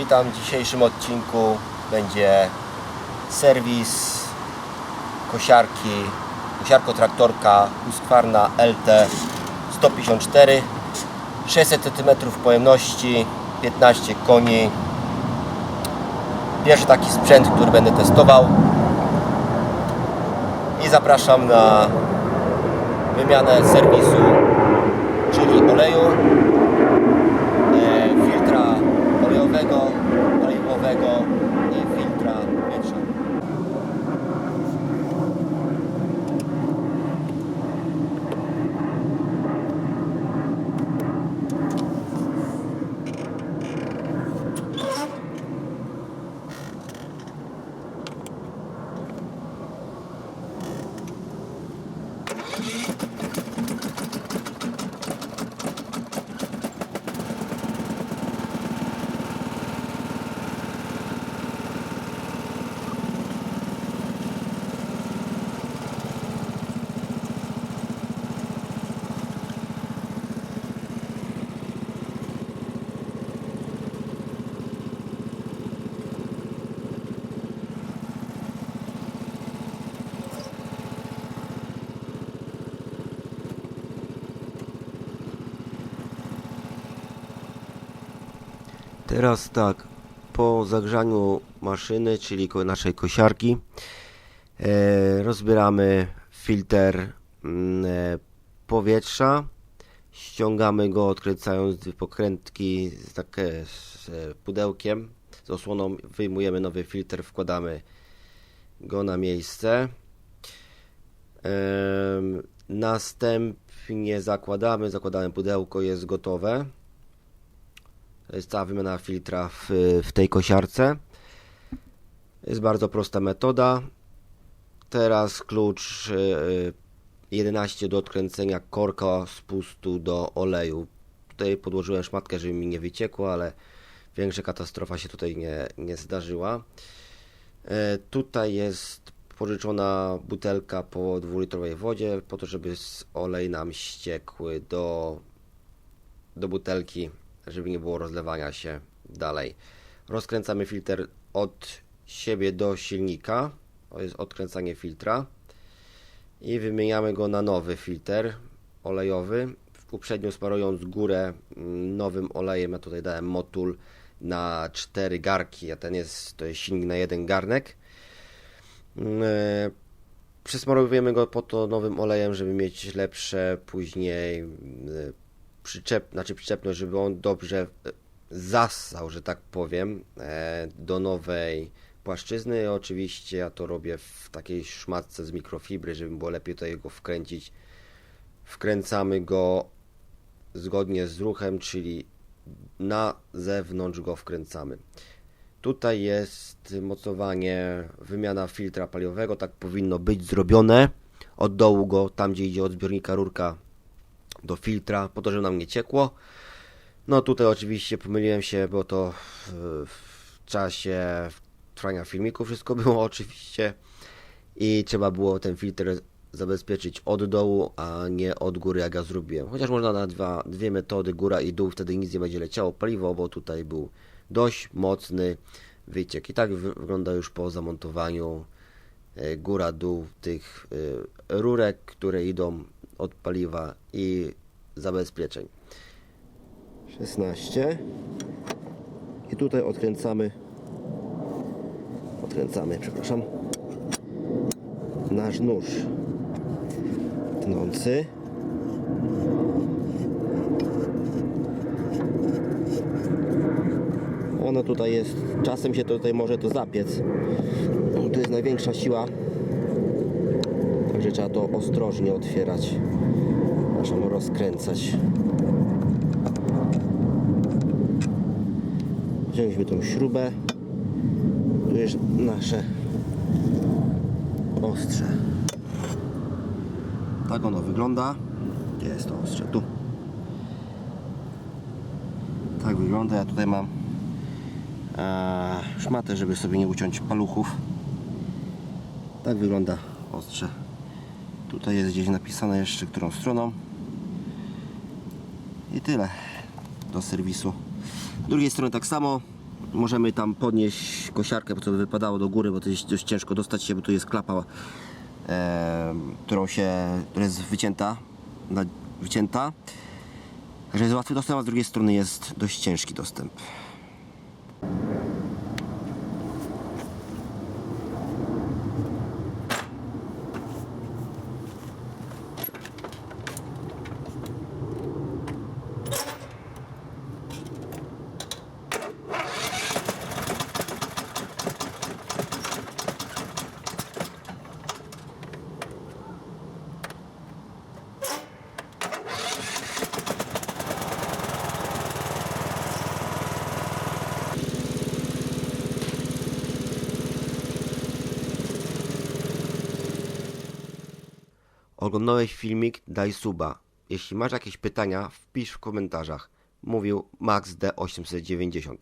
Witam w dzisiejszym odcinku. Będzie serwis kosiarki, kosiarko-traktorka Husqvarna LT 154 600 cm pojemności, 15 koni. Pierwszy taki sprzęt, który będę testował. I zapraszam na wymianę serwisu, czyli oleju, e, filtra olejowego, paliwowego i filtra powietrza. Teraz tak, po zagrzaniu maszyny, czyli naszej kosiarki, e, rozbieramy filtr mm, e, powietrza, ściągamy go odkręcając dwie pokrętki takie, z e, pudełkiem, z osłoną, wyjmujemy nowy filtr, wkładamy go na miejsce. Następnie zakładamy, zakładamy pudełko, jest gotowe. Jest cała wymiana filtra w, w tej kosiarce. Jest bardzo prosta metoda. Teraz klucz y, 11 do odkręcenia korka spustu do oleju. Tutaj podłożyłem szmatkę, żeby mi nie wyciekło, ale większa katastrofa się tutaj nie, nie zdarzyła. E, Tutaj jest pożyczona butelka po dwulitrowej wodzie, po to, żeby z- olej nam ściekły do, do butelki, żeby nie było rozlewania się dalej. Rozkręcamy filtr od siebie do silnika, to jest odkręcanie filtra i wymieniamy go na nowy filtr olejowy, uprzednio sparując górę mm, nowym olejem, ja tutaj dałem motul na cztery garki, a ten jest, to jest silnik na jeden garnek. Mm, e, Przesmarowujemy go po to nowym olejem, żeby mieć lepsze później mm, przyczep, znaczy przyczepność, żeby on dobrze e, zasał, że tak powiem, e, do nowej płaszczyzny. Oczywiście ja to robię w takiej szmatce z mikrofibry, żeby było lepiej tutaj go wkręcić. Wkręcamy go zgodnie z ruchem, czyli na zewnątrz go wkręcamy. Tutaj jest mocowanie, wymiana filtra paliwowego, tak powinno być zrobione. Od dołu go, tam gdzie idzie od zbiornika rurka do filtra, po to, żeby nam nie ciekło. No tutaj oczywiście pomyliłem się, bo to w, czasie trwania filmiku wszystko było oczywiście i trzeba było ten filtr zabezpieczyć od dołu, a nie od góry jak ja zrobiłem. Chociaż można na dwa, dwie metody, góra i dół, wtedy nic nie będzie leciało paliwo, bo tutaj był dość mocny wyciek. I tak wy- wygląda już po zamontowaniu e, góra, dół tych e, rurek, które idą od paliwa i zabezpieczeń. 16 i tutaj odkręcamy odkręcamy, przepraszam nasz nóż tnący ono tutaj jest czasem się tutaj może to zapiec tu jest największa siła trzeba to ostrożnie otwierać przepraszam, rozkręcać. Wzięliśmy tą śrubę. Tu jest nasze ostrze. Tak ono wygląda. Gdzie jest to ostrze? tu. Tak wygląda, ja tutaj mam e, szmatę, żeby sobie nie uciąć paluchów. Tak wygląda ostrze tutaj jest gdzieś napisane jeszcze którą stroną i tyle do serwisu. Z drugiej strony tak samo. możemy tam podnieść kosiarkę, bo to by wypadało do góry, bo to jest dość ciężko dostać się, bo tu jest klapa, e, którą się, która jest wycięta, na, wycięta. Także jest łatwy dostęp, a z drugiej strony jest dość ciężki dostęp. Oglądałeś filmik? Daj suba. Jeśli masz jakieś pytania, wpisz w komentarzach. Mówił Max D890.